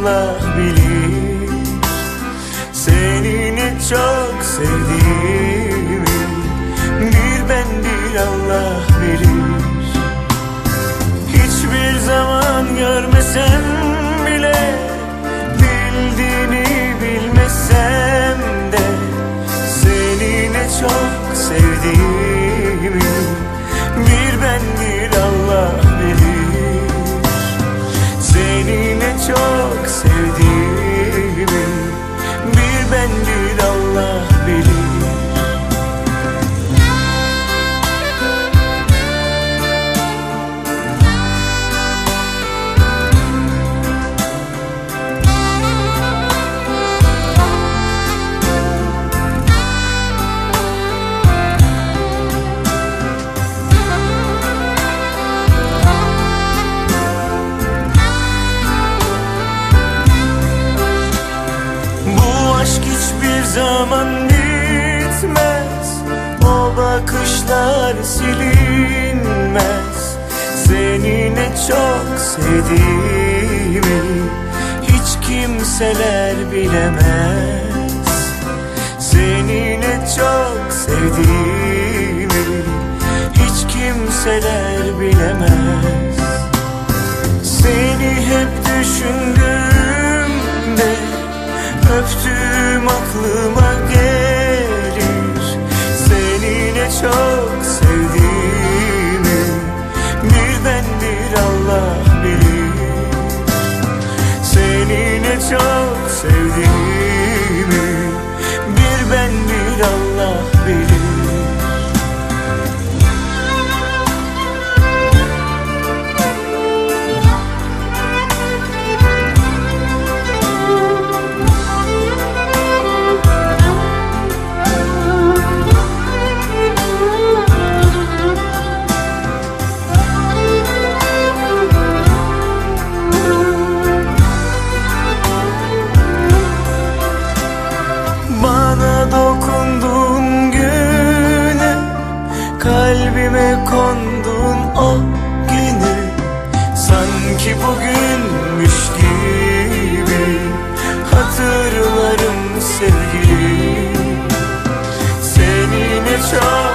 Allah bilir. Seni ne çok sevdiğimi çok sevdiğimi zaman bitmez O bakışlar silinmez. Seni ne çok sevdiğimi Hiç kimseler bilemez. Seni ne çok sevdiğimi Hiç kimseler bilemez. Seni hep düşündüğümde Öptüğüm aklıma gelir. Seni ne çok sevdiğimi Bir ben bir Allah bilir. Seni ne çok sevdiğimi Bir ben bir Allah bilir Bugünmüş gibi Hatırlarım sevgilim. Seni ne çok